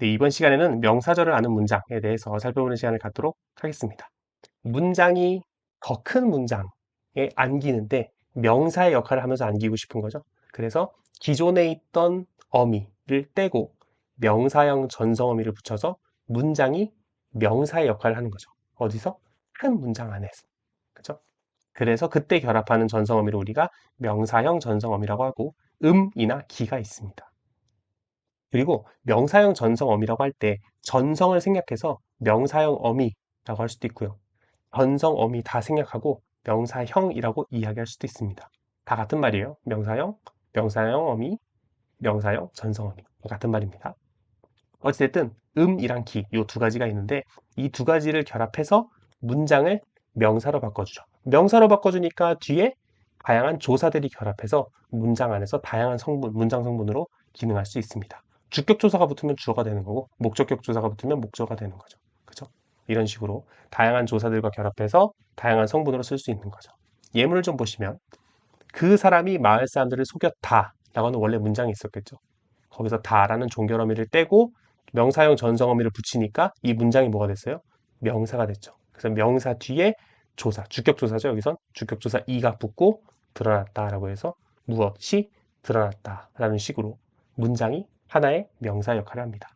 네, 이번 시간에는 명사절을 아는 문장에 대해서 살펴보는 시간을 갖도록 하겠습니다. 문장이 더 큰 문장에 안기는데 명사의 역할을 하면서 안기고 싶은 거죠. 그래서 기존에 있던 어미를 떼고 명사형 전성어미를 붙여서 문장이 명사의 역할을 하는 거죠. 어디서? 큰 문장 안에서. 그죠? 그래서 그때 결합하는 전성어미를 우리가 명사형 전성어미라고 하고 음이나 기가 있습니다. 그리고 명사형 전성 어미라고 할 때 전성을 생략해서 명사형 어미라고 할 수도 있고요. 전성 어미 다 생략하고 명사형이라고 이야기할 수도 있습니다. 다 같은 말이에요. 명사형, 명사형 어미, 명사형 전성 어미 같은 말입니다. 어찌됐든 음이랑 기이두 가지가 있는데 이 두 가지를 결합해서 문장을 명사로 바꿔주죠. 명사로 바꿔주니까 뒤에 다양한 조사들이 결합해서 문장 안에서 다양한 성분, 문장 성분으로 기능할 수 있습니다. 주격 조사가 붙으면 주어가 되는 거고 목적격 조사가 붙으면 목적어가 되는 거죠. 그죠? 이런 식으로 다양한 조사들과 결합해서 다양한 성분으로 쓸 수 있는 거죠. 예문을 좀 보시면 그 사람이 마을 사람들을 속였다 라고 하는 원래 문장이 있었겠죠. 거기서 다라는 종결 어미를 떼고 명사형 전성 어미를 붙이니까 이 문장이 뭐가 됐어요? 명사가 됐죠. 그래서 명사 뒤에 조사, 주격조사죠. 여기선 주격조사 이가 붙고 드러났다라고 해서 무엇이 드러났다라는 식으로 문장이 하나의 명사 역할을 합니다.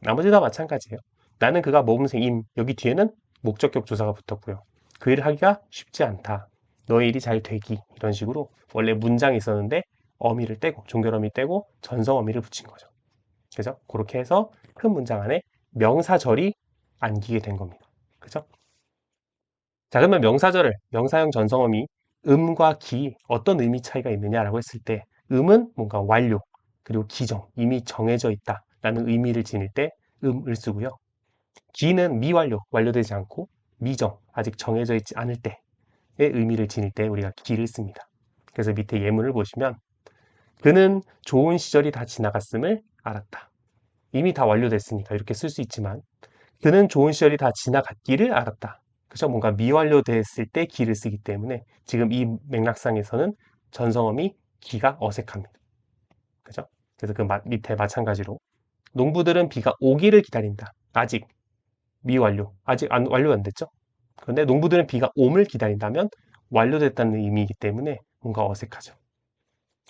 나머지 다 마찬가지예요. 나는 그가 모범생 임. 여기 뒤에는 목적격 조사가 붙었고요. 그 일을 하기가 쉽지 않다. 너의 일이 잘 되기. 이런 식으로 원래 문장이 있었는데 어미를 떼고 종결어미 떼고 전성 어미를 붙인 거죠. 그죠? 그렇게 해서 큰 문장 안에 명사절이 안기게 된 겁니다. 그죠? 자, 그러면 명사절을 명사형 전성어미 음과 기 어떤 의미 차이가 있느냐라고 했을 때 음은 뭔가 완료 그리고 기정 이미 정해져 있다 라는 의미를 지닐 때 음을 쓰고요. 기는 미완료 완료되지 않고 미정 아직 정해져 있지 않을 때의 의미를 지닐 때 우리가 기를 씁니다. 그래서 밑에 예문을 보시면 그는 좋은 시절이 다 지나갔음을 알았다. 이미 다 완료됐으니까 이렇게 쓸 수 있지만 그는 좋은 시절이 다 지나갔기를 알았다. 그죠? 뭔가 미완료됐을 때 기를 쓰기 때문에 지금 이 맥락상에서는 전성어미 기가 어색합니다. 그래서 그 밑에 마찬가지로 농부들은 비가 오기를 기다린다. 아직 미완료. 아직 안, 완료 안 됐죠? 그런데 농부들은 비가 옴을 기다린다면 완료됐다는 의미이기 때문에 뭔가 어색하죠.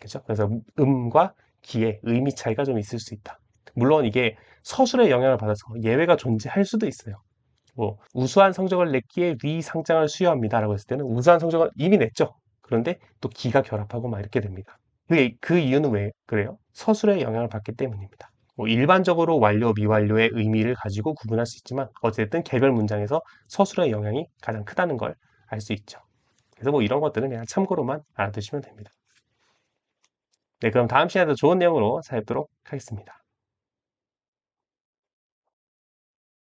그죠? 그래서 음과 기의 의미 차이가 좀 있을 수 있다. 물론 이게 서술의 영향을 받아서 예외가 존재할 수도 있어요. 뭐 우수한 성적을 냈기에 위 상장을 수여합니다라고 했을 때는 우수한 성적을 이미 냈죠. 그런데 또 기가 결합하고 막 이렇게 됩니다. 그, 그 이유는 왜 그래요? 서술의 영향을 받기 때문입니다. 뭐 일반적으로 완료, 미완료의 의미를 가지고 구분할 수 있지만 어쨌든 개별 문장에서 서술의 영향이 가장 크다는 걸 알 수 있죠. 그래서 뭐 이런 것들은 그냥 참고로만 알아두시면 됩니다. 네, 그럼 다음 시간에도 좋은 내용으로 찾아뵙도록 하겠습니다.